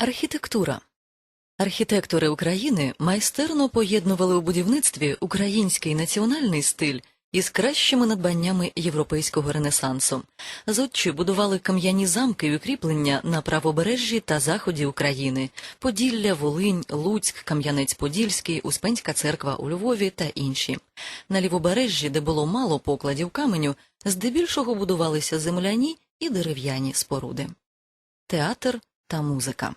Архітектура архітектори України майстерно поєднували у будівництві український національний стиль із кращими надбаннями європейського ренесансу. Зодчі будували кам'яні замки і укріплення на правобережжі та заході України: Поділля, Волинь, Луцьк, Кам'янець-Подільський, Успенська церква у Львові та інші. На лівобережжі, де було мало покладів каменю, здебільшого будувалися земляні і дерев'яні споруди. Театр та музика.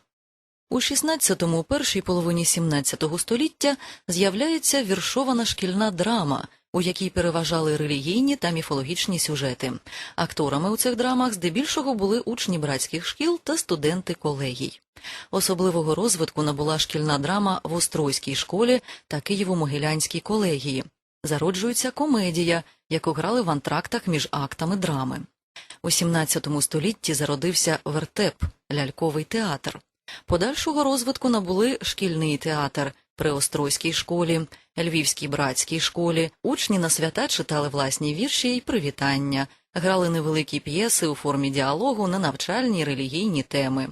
У 16-му, першій половині 17 століття з'являється віршована шкільна драма, у якій переважали релігійні та міфологічні сюжети. Акторами у цих драмах здебільшого були учні братських шкіл та студенти колегій. Особливого розвитку набула шкільна драма в Острозькій школі та Києво-Могилянській колегії. Зароджується комедія, яку грали в антрактах між актами драми. У 17 столітті зародився вертеп ляльковий театр. Подальшого розвитку набули шкільний театр при Острозькій школі, Львівській братській школі. Учні на свята читали власні вірші й привітання, грали невеликі п'єси у формі діалогу на навчальні релігійні теми.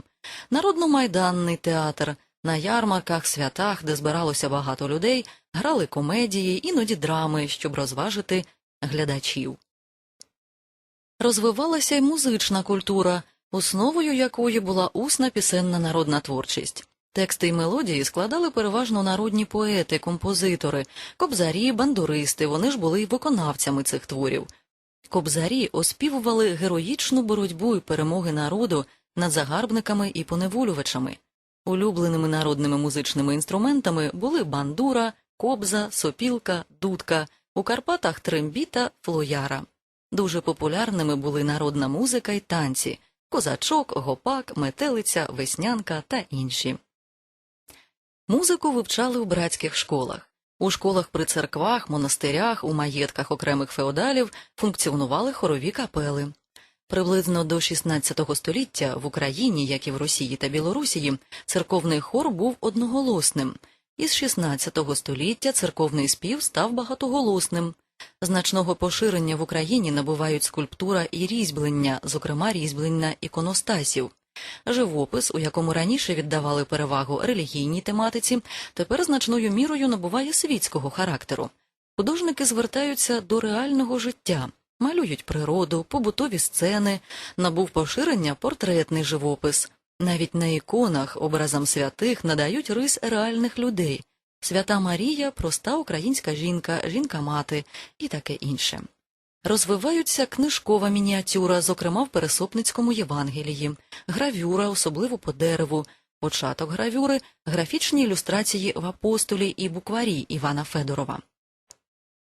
Народно-майданний театр на ярмарках, святах, де збиралося багато людей, грали комедії, іноді драми, щоб розважити глядачів. Розвивалася й музична культура, основою якої була усна пісенна народна творчість. Тексти й мелодії складали переважно народні поети, композитори, кобзарі, бандуристи, вони ж були й виконавцями цих творів. Кобзарі оспівували героїчну боротьбу і перемоги народу над загарбниками і поневолювачами. Улюбленими народними музичними інструментами були бандура, кобза, сопілка, дудка, у Карпатах трембіта, флояра. Дуже популярними були народна музика й танці козачок, гопак, метелиця, веснянка та інші. Музику вивчали у братських школах. У школах при церквах, монастирях, у маєтках окремих феодалів функціонували хорові капели. Приблизно до XVI століття в Україні, як і в Росії та Білорусії, церковний хор був одноголосним. Із XVI століття церковний спів став багатоголосним. Значного поширення в Україні набувають скульптура і різьблення, зокрема різьблення іконостасів. Живопис, у якому раніше віддавали перевагу релігійній тематиці, тепер значною мірою набуває світського характеру. Художники звертаються до реального життя, малюють природу, побутові сцени, набув поширення портретний живопис. Навіть на іконах образам святих надають рис реальних людей. Свята Марія, проста українська жінка, жінка-мати і таке інше. Розвиваються книжкова мініатюра, зокрема в Пересопницькому Євангелії, гравюра, особливо по дереву, початок гравюри, графічні ілюстрації в апостолі і букварі Івана Федорова.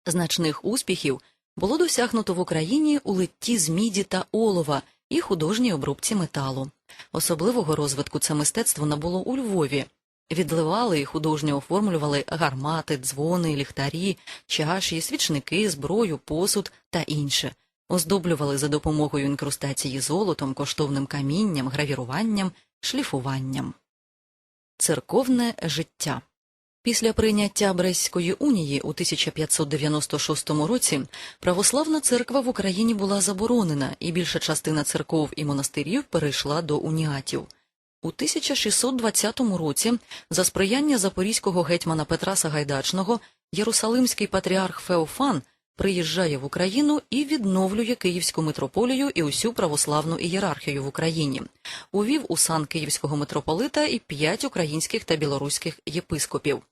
Значних успіхів було досягнуто в Україні у литті з міді та олова і художній обробці металу. Особливого розвитку це мистецтво набуло у Львові. Відливали і художньо оформлювали гармати, дзвони, ліхтарі, чаші, свічники, зброю, посуд та інше. Оздоблювали за допомогою інкрустації золотом, коштовним камінням, гравіруванням, шліфуванням. Церковне життя Після прийняття Брестської унії у 1596 році православна церква в Україні була заборонена, і більша частина церков і монастирів перейшла до уніатів. У 1620 році, за сприяння запорізького гетьмана Петра Сагайдачного, Єрусалимський патріарх Феофан приїжджає в Україну і відновлює Київську митрополію і усю православну ієрархію в Україні, увів у сан Київського митрополита і п'ять українських та білоруських єпископів.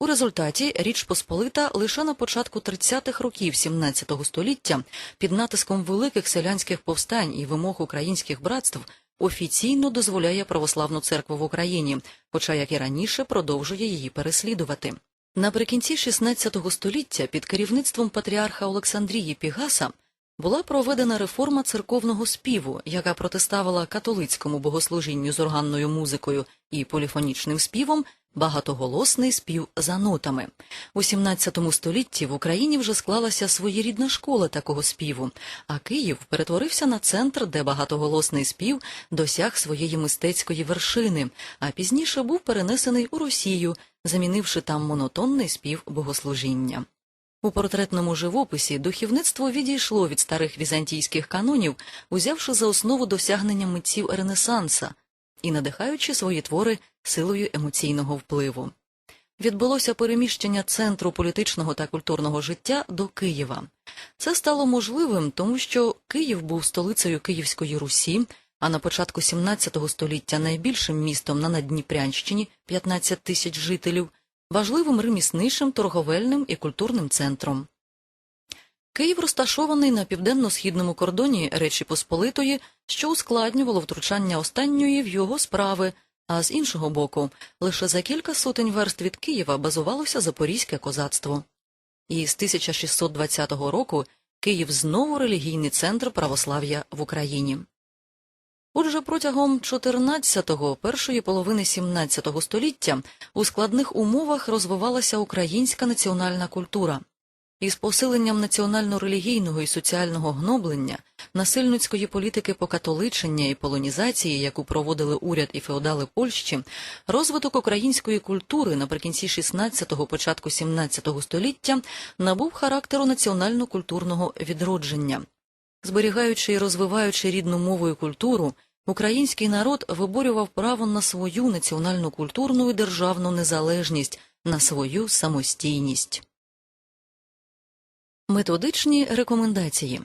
У результаті Річ Посполита лише на початку 30-х років 17 століття під натиском великих селянських повстань і вимог українських братств офіційно дозволяє православну церкву в Україні, хоча як і раніше продовжує її переслідувати. Наприкінці XVI століття під керівництвом патріарха Олександрії Пігаса була проведена реформа церковного співу, яка протиставила католицькому богослужінню з органною музикою і поліфонічним співом багатоголосний спів за нотами. У XVII столітті в Україні вже склалася своєрідна школа такого співу, а Київ перетворився на центр, де багатоголосний спів досяг своєї мистецької вершини, а пізніше був перенесений у Росію, замінивши там монотонний спів богослужіння. У портретному живописі духовництво відійшло від старих візантійських канонів, узявши за основу досягнення митців Ренесанса. і надихаючи свої твори силою емоційного впливу. Відбулося переміщення центру політичного та культурного життя до Києва. Це стало можливим, тому що Київ був столицею Київської Русі, а на початку 17 століття найбільшим містом на Надніпрянщині 15 тисяч жителів, важливим ремісничим, торговельним і культурним центром. Київ розташований на південно-східному кордоні Речі Посполитої, що ускладнювало втручання останньої в його справи, а з іншого боку, лише за кілька сотень верст від Києва базувалося запорізьке козацтво. І з 1620 року Київ знову релігійний центр православ'я в Україні. Отже, протягом 14-го, першої половини 17 століття у складних умовах розвивалася українська національна культура. Із посиленням національно-релігійного і соціального гноблення, насильницької політики покатоличення і полонізації, яку проводили уряд і феодали Польщі, розвиток української культури наприкінці 16-го, початку 17-го століття набув характеру національно-культурного відродження. Зберігаючи і розвиваючи рідну мову і культуру, український народ виборював право на свою національну культурну і державну незалежність, на свою самостійність. Методичні рекомендації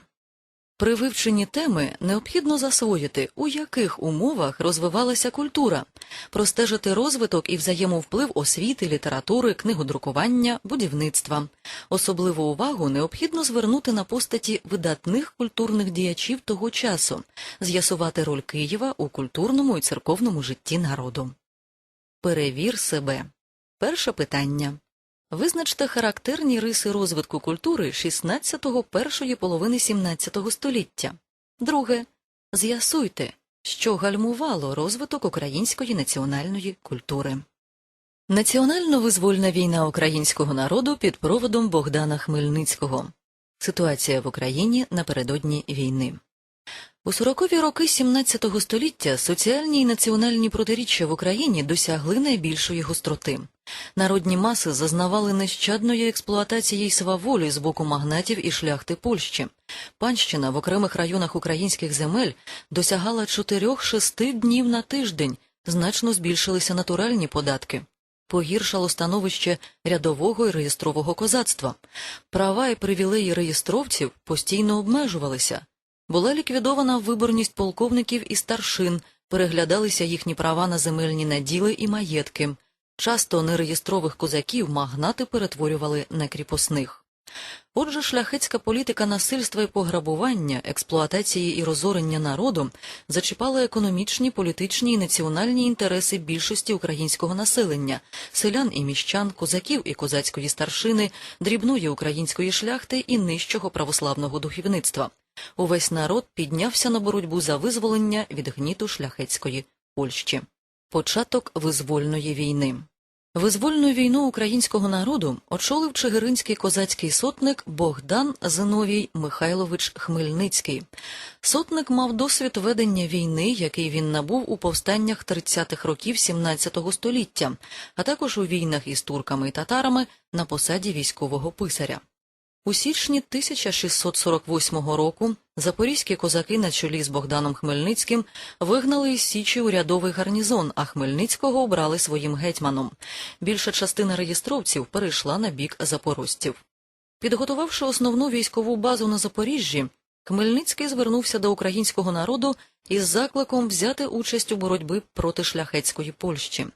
при вивченні теми необхідно засвоїти, у яких умовах розвивалася культура, простежити розвиток і взаємовплив освіти, літератури, книгодрукування, будівництва. Особливу увагу необхідно звернути на постаті видатних культурних діячів того часу, з'ясувати роль Києва у культурному і церковному житті народу. Перевір себе. Перше питання. Визначте характерні риси розвитку культури 16-го першої половини 17 століття. Друге. З'ясуйте, що гальмувало розвиток української національної культури. Національно-визвольна війна українського народу під проводом Богдана Хмельницького. Ситуація в Україні напередодні війни. У сорокові роки 17 століття соціальні і національні протиріччя в Україні досягли найбільшої гостроти. Народні маси зазнавали нещадної експлуатації й сваволі з боку магнатів і шляхти Польщі. Панщина в окремих районах українських земель досягала 4-6 днів на тиждень, значно збільшилися натуральні податки. Погіршало становище рядового і реєстрового козацтва. Права і привілеї реєстровців постійно обмежувалися. Була ліквідована виборність полковників і старшин, переглядалися їхні права на земельні наділи і маєтки. Часто нереєстрових козаків магнати перетворювали на кріпосних. Отже, шляхетська політика насильства і пограбування, експлуатації і розорення народу зачіпала економічні, політичні і національні інтереси більшості українського населення, селян і міщан, козаків і козацької старшини, дрібної української шляхти і нижчого православного духовництва. Увесь народ піднявся на боротьбу за визволення від гніту шляхетської Польщі. Початок визвольної війни. Визвольну війну українського народу очолив чигиринський козацький сотник Богдан Зиновій Михайлович Хмельницький. Сотник мав досвід ведення війни, який він набув у повстаннях 30-х років 17 століття, а також у війнах із турками і татарами на посаді військового писаря. У січні 1648 року запорізькі козаки на чолі з Богданом Хмельницьким вигнали із Січі урядовий гарнізон, а Хмельницького обрали своїм гетьманом. Більша частина реєстровців перейшла на бік запорожців. Підготувавши основну військову базу на Запоріжжі, Хмельницький звернувся до українського народу із закликом взяти участь у боротьбі проти шляхетської Польщі.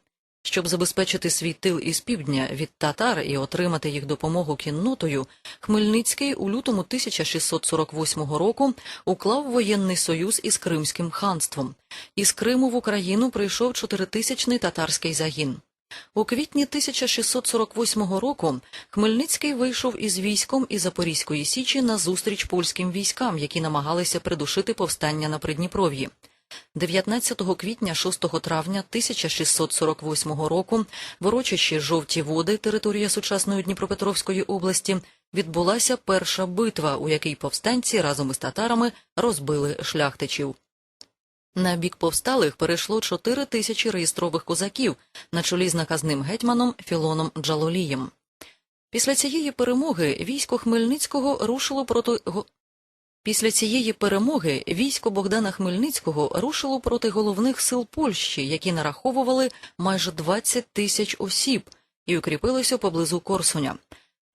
Щоб забезпечити свій тил із півдня від татар і отримати їх допомогу кіннотою, Хмельницький у лютому 1648 року уклав воєнний союз із Кримським ханством. Із Криму в Україну прийшов чотиритисячний татарський загін. У квітні 1648 року Хмельницький вийшов із військом із Запорізької січі на зустріч польським військам, які намагалися придушити повстання на Придніпров'ї. 19 квітня 6 травня 1648 року в урочищі Жовті води, територія сучасної Дніпропетровської області, відбулася перша битва, у якій повстанці разом із татарами розбили шляхтичів. На бік повсталих перейшло 4 тисячі реєстрових козаків на чолі з наказним гетьманом Філоном Джалолієм. Після цієї перемоги військо Хмельницького рушило проти Після цієї перемоги військо Богдана Хмельницького рушило проти головних сил Польщі, які нараховували майже 20 тисяч осіб, і укріпилося поблизу Корсуня.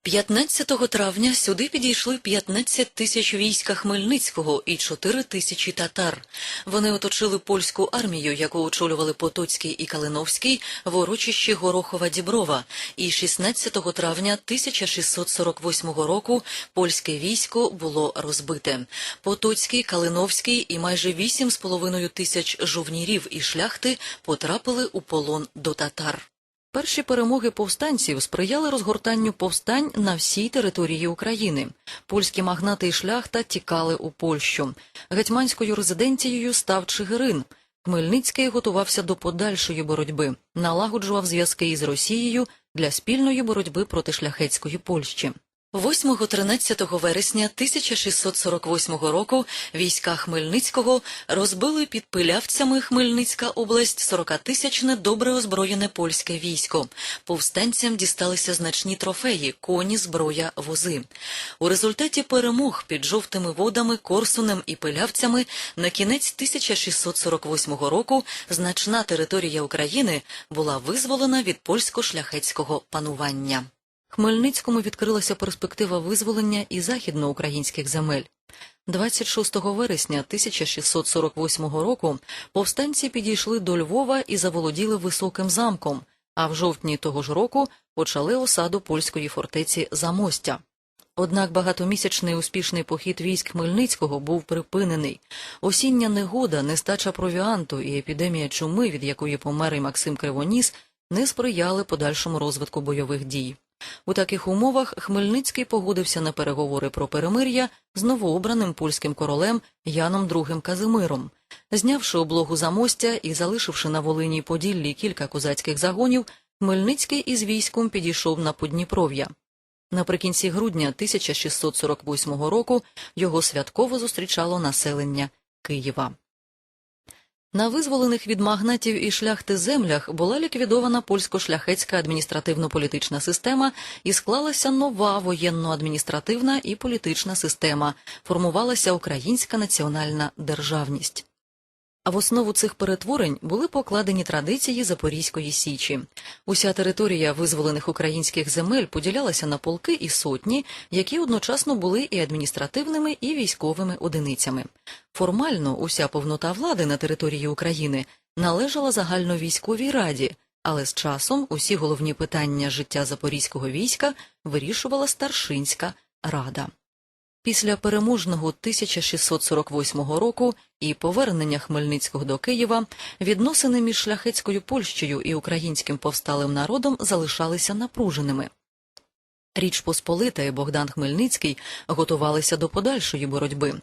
15 травня сюди підійшли 15 тисяч війська Хмельницького і 4 тисячі татар. Вони оточили польську армію, яку очолювали Потоцький і Калиновський в урочищі Горохова Діброва. І 16 травня 1648 року польське військо було розбите. Потоцький, Калиновський і майже 8,5 тисяч жовнірів і шляхти потрапили у полон до татар. Перші перемоги повстанців сприяли розгортанню повстань на всій території України. Польські магнати і шляхта тікали у Польщу. Гетьманською резиденцією став Чигирин. Хмельницький готувався до подальшої боротьби, налагоджував зв'язки із Росією для спільної боротьби проти шляхетської Польщі. 8-13 вересня 1648 року війська Хмельницького розбили під Пилявцями Хмельницька область 40-тисячне добре озброєне польське військо. Повстанцям дісталися значні трофеї, коні, зброя, вози. У результаті перемог під жовтими водами, Корсунем і Пилявцями на кінець 1648 року значна територія України була визволена від польсько-шляхетського панування. Хмельницькому відкрилася перспектива визволення і західноукраїнських земель. 26 вересня 1648 року повстанці підійшли до Львова і заволоділи високим замком, а в жовтні того ж року почали осаду польської фортеці Замостя. Однак багатомісячний успішний похід військ Хмельницького був припинений. Осіння негода, нестача провіанту і епідемія чуми, від якої помер і Максим Кривоніс, не сприяли подальшому розвитку бойових дій. У таких умовах Хмельницький погодився на переговори про перемир'я з новообраним польським королем Яном II Казимиром. Знявши облогу замостя і залишивши на Волині й Поділлі кілька козацьких загонів, Хмельницький із військом підійшов на Подніпров'я. Наприкінці грудня 1648 року його святково зустрічало населення Києва. На визволених від магнатів і шляхти землях була ліквідована польсько-шляхетська адміністративно-політична система і склалася нова воєнно-адміністративна і політична система, формувалася українська національна державність. А в основу цих перетворень були покладені традиції Запорізької січі. Уся територія визволених українських земель поділялася на полки і сотні, які одночасно були і адміністративними, і військовими одиницями. Формально уся повнота влади на території України належала загальновійськовій раді, але з часом усі головні питання життя запорізького війська вирішувала старшинська рада. Після переможного 1648 року і повернення Хмельницького до Києва відносини між шляхетською Польщею і українським повсталим народом залишалися напруженими. Річ Посполита і Богдан Хмельницький готувалися до подальшої боротьби.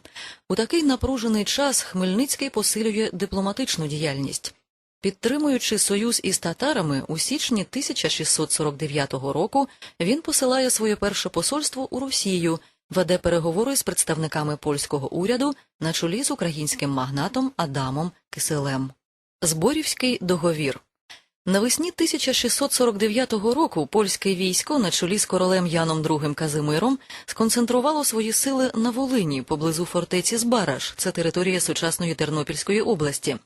У такий напружений час Хмельницький посилює дипломатичну діяльність. Підтримуючи союз із татарами, у січні 1649 року він посилає своє перше посольство у Росію веде переговори з представниками польського уряду на чолі з українським магнатом Адамом Киселем. Зборівський договір Навесні 1649 року польське військо на чолі з королем Яном II Казимиром сконцентрувало свої сили на Волині поблизу фортеці Збараш, це територія сучасної Тернопільської області.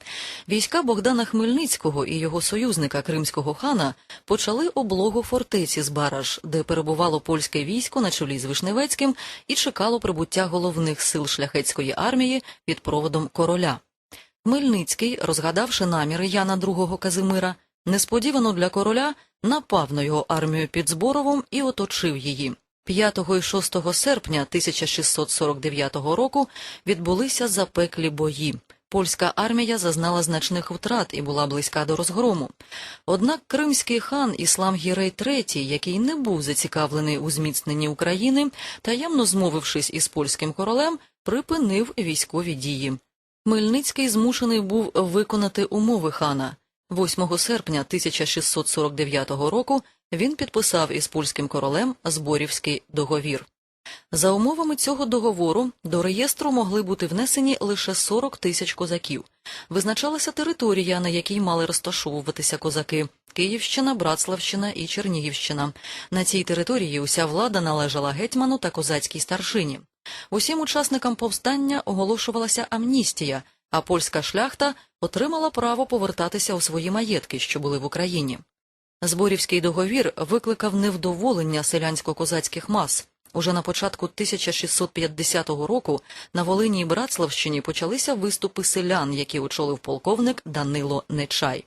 Війська Богдана Хмельницького і його союзника Кримського хана почали облогу фортеці Збараш, де перебувало польське військо на чолі з Вишневецьким і чекало прибуття головних сил шляхетської армії під проводом короля. Хмельницький, розгадавши наміри Яна II Казимира, несподівано для короля напав на його армію під Зборовом і оточив її. 5 і 6 серпня 1649 року відбулися запеклі бої. Польська армія зазнала значних втрат і була близька до розгрому. Однак кримський хан Іслам Гірей III, який не був зацікавлений у зміцненні України, таємно змовившись із польським королем, припинив військові дії. Хмельницький змушений був виконати умови хана. 8 серпня 1649 року він підписав із польським королем Зборівський договір. За умовами цього договору до реєстру могли бути внесені лише 40 тисяч козаків. Визначалася територія, на якій мали розташовуватися козаки Київщина, Братславщина і Чернігівщина. На цій території уся влада належала гетьману та козацькій старшині. Усім учасникам повстання оголошувалася амністія, а польська шляхта отримала право повертатися у свої маєтки, що були в Україні. Зборівський договір викликав невдоволення селянсько-козацьких мас. Уже на початку 1650 року на Волині і Братславщині почалися виступи селян, які очолив полковник Данило Нечай.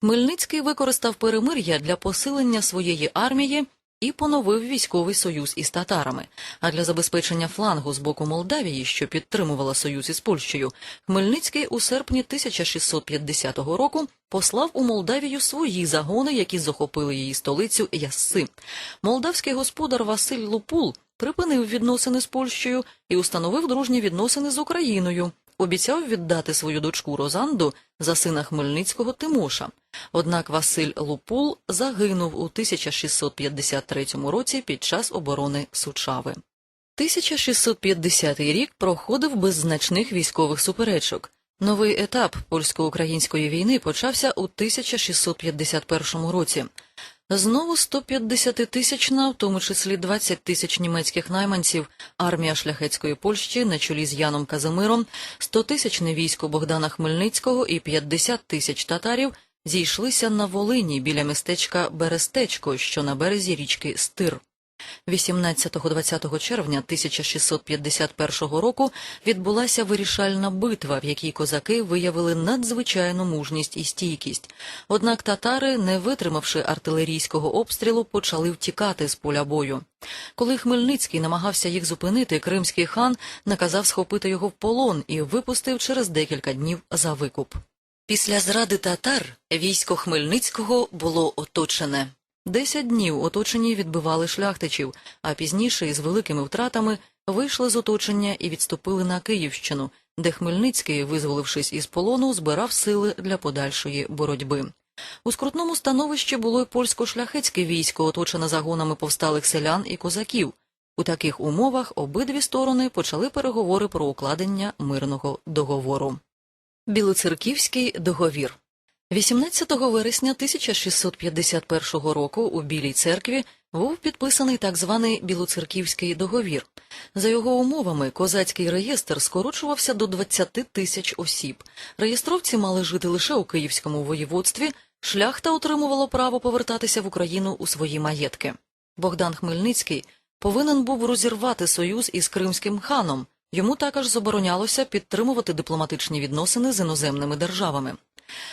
Хмельницький використав перемир'я для посилення своєї армії і поновив військовий союз із татарами. А для забезпечення флангу з боку Молдавії, що підтримувала союз із Польщею, Хмельницький у серпні 1650 року послав у Молдавію свої загони, які захопили її столицю Ясси. Молдавський господар Василь Лупул припинив відносини з Польщею і установив дружні відносини з Україною. Обіцяв віддати свою дочку Розанду за сина Хмельницького Тимоша. Однак Василь Лупул загинув у 1653 році під час оборони Сучави. 1650 рік проходив без значних військових суперечок. Новий етап польсько-української війни почався у 1651 році. Знову 150-тисячна, в тому числі 20 тисяч німецьких найманців, армія шляхетської Польщі на чолі з Яном Казимиром, 100-тисячне військо Богдана Хмельницького і 50 тисяч татарів зійшлися на Волині біля містечка Берестечко, що на березі річки Стир. 18-20 червня 1651 року відбулася вирішальна битва, в якій козаки виявили надзвичайну мужність і стійкість. Однак татари, не витримавши артилерійського обстрілу, почали втікати з поля бою. Коли Хмельницький намагався їх зупинити, кримський хан наказав схопити його в полон і випустив через декілька днів за викуп. Після зради татар військо Хмельницького було оточене. Десять днів оточені відбивали шляхтичів, а пізніше із великими втратами вийшли з оточення і відступили на Київщину, де Хмельницький, визволившись із полону, збирав сили для подальшої боротьби. У скрутному становищі було й польсько-шляхетське військо, оточене загонами повсталих селян і козаків. У таких умовах обидві сторони почали переговори про укладення мирного договору. Білоцерківський договір 18 вересня 1651 року у Білій церкві був підписаний так званий Білоцерківський договір. За його умовами, козацький реєстр скорочувався до 20 тисяч осіб. Реєстровці мали жити лише у Київському воєводстві, шляхта отримувала право повертатися в Україну у свої маєтки. Богдан Хмельницький повинен був розірвати союз із кримським ханом. Йому також заборонялося підтримувати дипломатичні відносини з іноземними державами.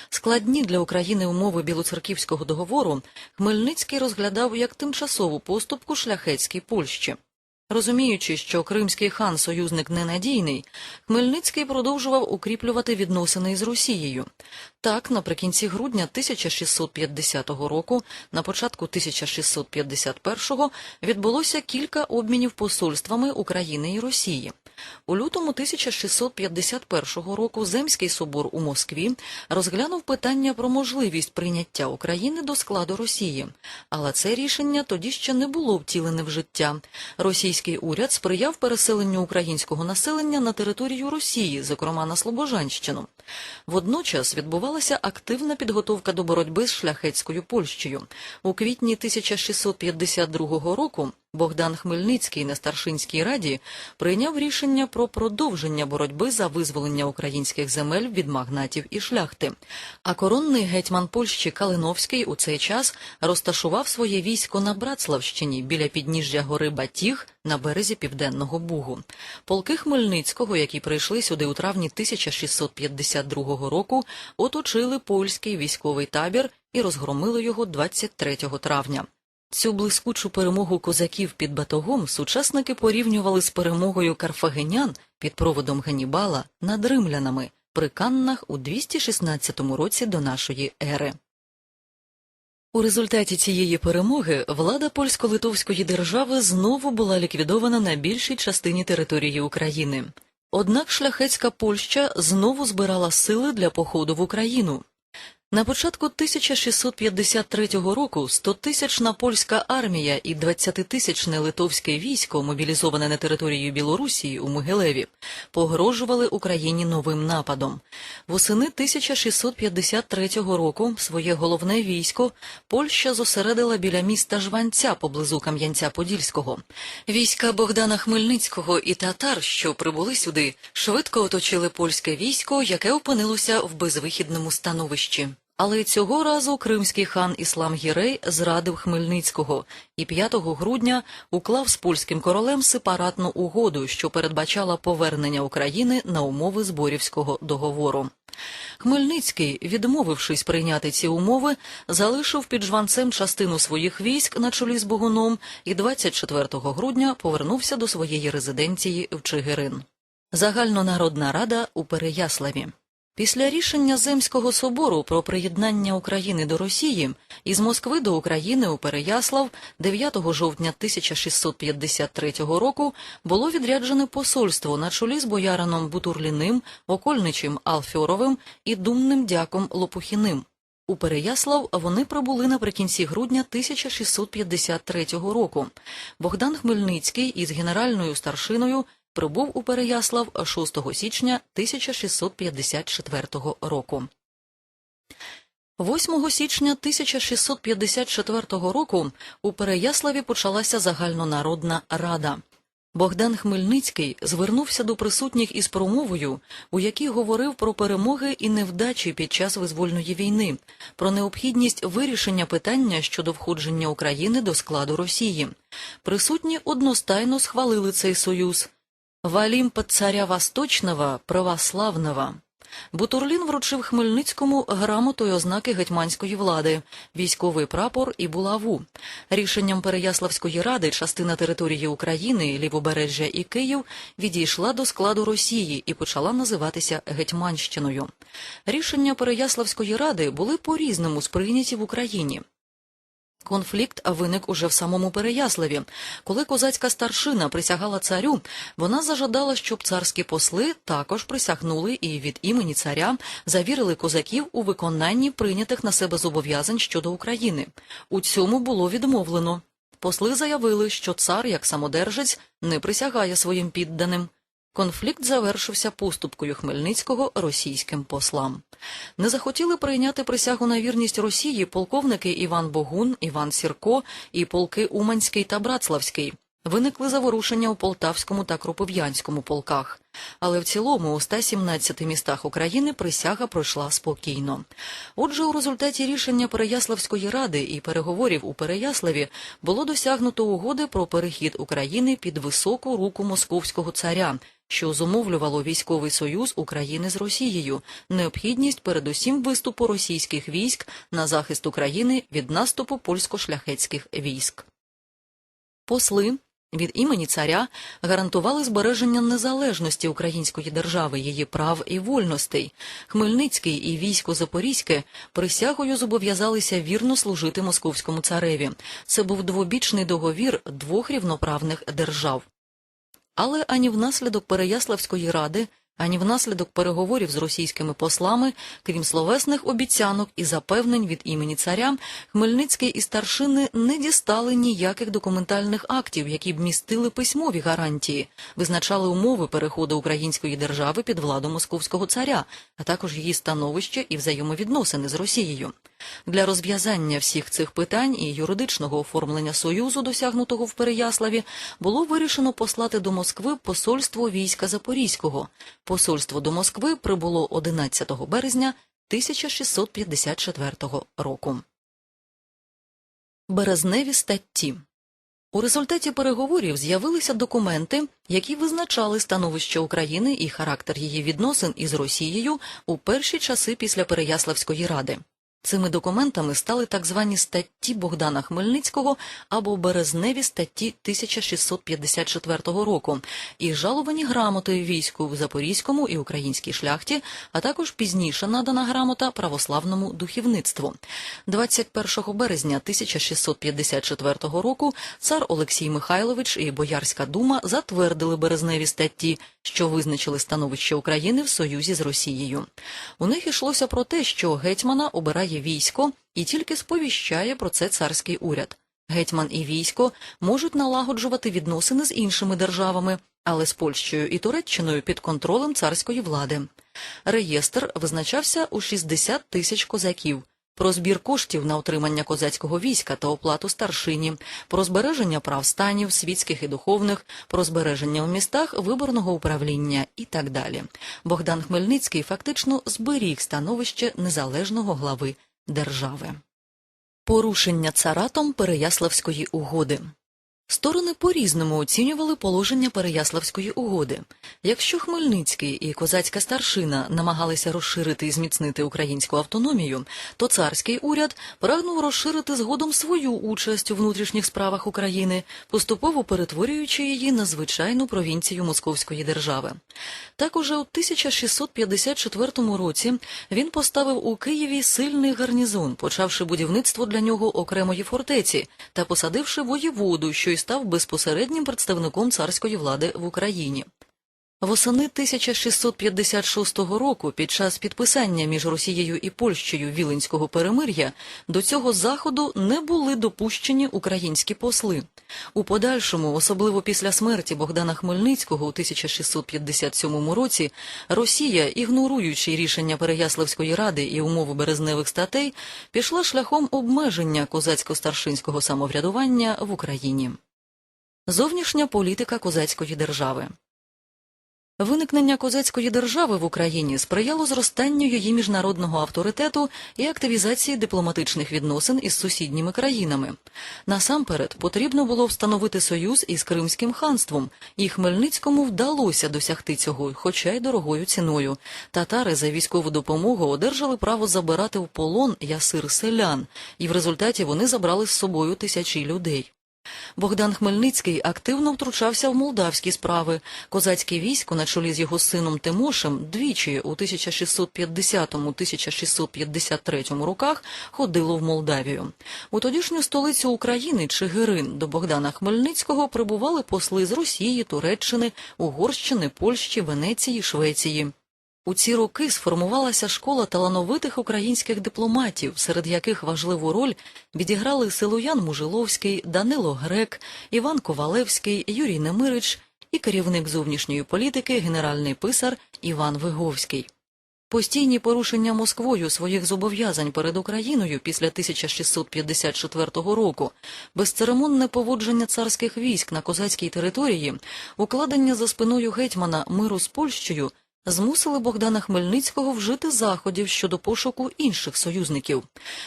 Складні для України умови білоцерківського договору Хмельницький розглядав як тимчасову поступку шляхетській Польщі. Розуміючи, що кримський хан союзник ненадійний, Хмельницький продовжував укріплювати відносини із Росією. Так, наприкінці грудня 1650 року, на початку 1651-го, відбулося кілька обмінів посольствами України і Росії. У лютому 1651 року Земський собор у Москві розглянув питання про можливість прийняття України до складу Росії, але це рішення тоді ще не було втілене в життя. Російський уряд сприяв переселенню українського населення на територію Росії, зокрема на Слобожанщину. Водночас відбувалася активна підготовка до боротьби з шляхетською Польщею. У квітні 1652 року Богдан Хмельницький на Старшинській раді прийняв рішення про продовження боротьби за визволення українських земель від магнатів і шляхти. А коронний гетьман Польщі Калиновський у цей час розташував своє військо на Братславщині біля підніжжя гори Батіг на березі Південного Бугу. Полки Хмельницького, які прийшли сюди у травні 1652 року, оточили польський військовий табір і розгромили його 23 травня. Цю блискучу перемогу козаків під батогом сучасники порівнювали з перемогою карфагенян під проводом Ганнібала над римлянами при Каннах у 216 році до нашої ери. У результаті цієї перемоги влада польсько-литовської держави знову була ліквідована на більшій частині території України. Однак шляхетська Польща знову збирала сили для походу в Україну. На початку 1653 року 100-тисячна польська армія і 20-тисячне литовське військо, мобілізоване на територію Білорусі у Могилеві, погрожували Україні новим нападом. Восени 1653 року своє головне військо Польща зосередила біля міста Жванця поблизу Кам'янця-Подільського. Війська Богдана Хмельницького і татар, що прибули сюди, швидко оточили польське військо, яке опинилося в безвихідному становищі. Але цього разу кримський хан Іслам Гірей зрадив Хмельницького і 5 грудня уклав з польським королем сепаратну угоду, що передбачала повернення України на умови Зборівського договору. Хмельницький, відмовившись прийняти ці умови, залишив під жванцем частину своїх військ на чолі з Богуном і 24 грудня повернувся до своєї резиденції в Чигирин. Загальнонародна рада у Переяславі. Після рішення Земського собору про приєднання України до Росії із Москви до України у Переяслав 9 жовтня 1653 року було відряджене посольство на чолі з боярином Бутурліним, окольничим Алфьоровим і думним дяком Лопухіним. У Переяслав вони прибули наприкінці грудня 1653 року. Богдан Хмельницький із генеральною старшиною прибув у Переяслав 6 січня 1654 року. 8 січня 1654 року у Переяславі почалася загальнонародна рада. Богдан Хмельницький звернувся до присутніх із промовою, у якій говорив про перемоги і невдачі під час визвольної війни, про необхідність вирішення питання щодо входження України до складу Росії. Присутні одностайно схвалили цей союз. Валімпа царя Восточного православного. Бутурлін вручив Хмельницькому грамоту й ознаки гетьманської влади, військовий прапор і булаву. Рішенням Переяславської ради частина території України, Лівобережжя і Київ відійшла до складу Росії і почала називатися Гетьманщиною. Рішення Переяславської ради були по-різному сприйняті в Україні. Конфлікт виник уже в самому Переяславі. Коли козацька старшина присягала царю, вона зажадала, щоб царські посли також присягнули і від імені царя завірили козаків у виконанні прийнятих на себе зобов'язань щодо України. У цьому було відмовлено. Посли заявили, що цар, як самодержець, не присягає своїм підданим. Конфлікт завершився поступкою Хмельницького російським послам. Не захотіли прийняти присягу на вірність Росії полковники Іван Богун, Іван Сірко і полки Уманський та Братславський. Виникли заворушення у Полтавському та Кропив'янському полках. Але в цілому у 117 містах України присяга пройшла спокійно. Отже, у результаті рішення Переяславської ради і переговорів у Переяславі було досягнуто угоди про перехід України під високу руку московського царя, що зумовлювало військовий союз України з Росією, необхідність передусім виступу російських військ на захист України від наступу польсько-шляхетських військ. Посли від імені царя гарантували збереження незалежності української держави, її прав і вольностей. Хмельницький і військо Запорізьке присягою зобов'язалися вірно служити московському цареві. Це був двобічний договір двох рівноправних держав. Але ані внаслідок Переяславської ради, ані внаслідок переговорів з російськими послами, крім словесних обіцянок і запевнень від імені царя, Хмельницький і старшини не дістали ніяких документальних актів, які б містили письмові гарантії, визначали умови переходу української держави під владу московського царя, а також її становище і взаємовідносини з Росією. Для розв'язання всіх цих питань і юридичного оформлення союзу, досягнутого в Переяславі, було вирішено послати до Москви посольство війська Запорізького. Посольство до Москви прибуло 11 березня 1654 року. Березневі статті у результаті переговорів з'явилися документи, які визначали становище України і характер її відносин із Росією у перші часи після Переяславської ради. Цими документами стали так звані статті Богдана Хмельницького або березневі статті 1654 року і жаловані грамоти війську в Запорізькому і українській шляхті, а також пізніше надана грамота православному духовництву. 21 березня 1654 року цар Олексій Михайлович і Боярська дума затвердили березневі статті, що визначили становище України в союзі з Росією. У них йшлося про те, що гетьмана обирає військо і тільки сповіщає про це царський уряд. Гетьман і військо можуть налагоджувати відносини з іншими державами, але з Польщею і Туреччиною під контролем царської влади. Реєстр визначався у 60 тисяч козаків. Про збір коштів на отримання козацького війська та оплату старшині, про збереження прав станів, світських і духовних, про збереження у містах виборного управління і так далі. Богдан Хмельницький фактично зберіг становище незалежного глави держави. Порушення царатом Переяславської угоди. Сторони по-різному оцінювали положення Переяславської угоди. Якщо Хмельницький і козацька старшина намагалися розширити і зміцнити українську автономію, то царський уряд прагнув розширити згодом свою участь у внутрішніх справах України, поступово перетворюючи її на звичайну провінцію Московської держави. Так уже у 1654 році він поставив у Києві сильний гарнізон, почавши будівництво для нього окремої фортеці та посадивши воєводу, що став безпосереднім представником царської влади в Україні. Восени 1656 року, під час підписання між Росією і Польщею Віленського перемир'я, до цього заходу не були допущені українські посли. У подальшому, особливо після смерті Богдана Хмельницького у 1657 році, Росія, ігноруючи рішення Переяславської ради і умови березневих статей, пішла шляхом обмеження козацько-старшинського самоврядування в Україні. Зовнішня політика козацької держави Виникнення козацької держави в Україні сприяло зростанню її міжнародного авторитету і активізації дипломатичних відносин із сусідніми країнами. Насамперед потрібно було встановити союз із Кримським ханством, і Хмельницькому вдалося досягти цього, хоча й дорогою ціною. Татари за військову допомогу одержали право забирати в полон ясир селян, і в результаті вони забрали з собою тисячі людей. Богдан Хмельницький активно втручався в молдавські справи. Козацьке військо на чолі з його сином Тимошем двічі у 1650-1653 роках ходило в Молдавію. У тодішню столицю України Чигирин до Богдана Хмельницького прибували посли з Росії, Туреччини, Угорщини, Польщі, Венеції, Швеції. У ці роки сформувалася школа талановитих українських дипломатів, серед яких важливу роль відіграли Силуян Мужиловський, Данило Грек, Іван Ковалевський, Юрій Немирич і керівник зовнішньої політики, генеральний писар Іван Виговський. Постійні порушення Москвою своїх зобов'язань перед Україною після 1654 року, безцеремонне поводження царських військ на козацькій території, укладення за спиною гетьмана миру з Польщею – змусили Богдана Хмельницького вжити заходів щодо пошуку інших союзників.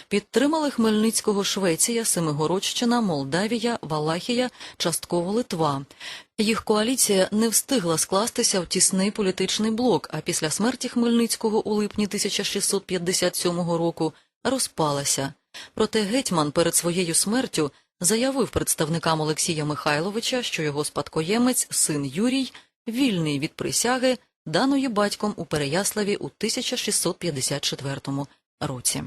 Підтримали Хмельницького Швеція, Семигородщина, Молдавія, Валахія, частково Литва. Їх коаліція не встигла скластися в тісний політичний блок, а після смерті Хмельницького у липні 1657 року розпалася. Проте гетьман перед своєю смертю заявив представникам Олексія Михайловича, що його спадкоємець, син Юрій, вільний від присяги, даної батьком у Переяславі у 1654 році.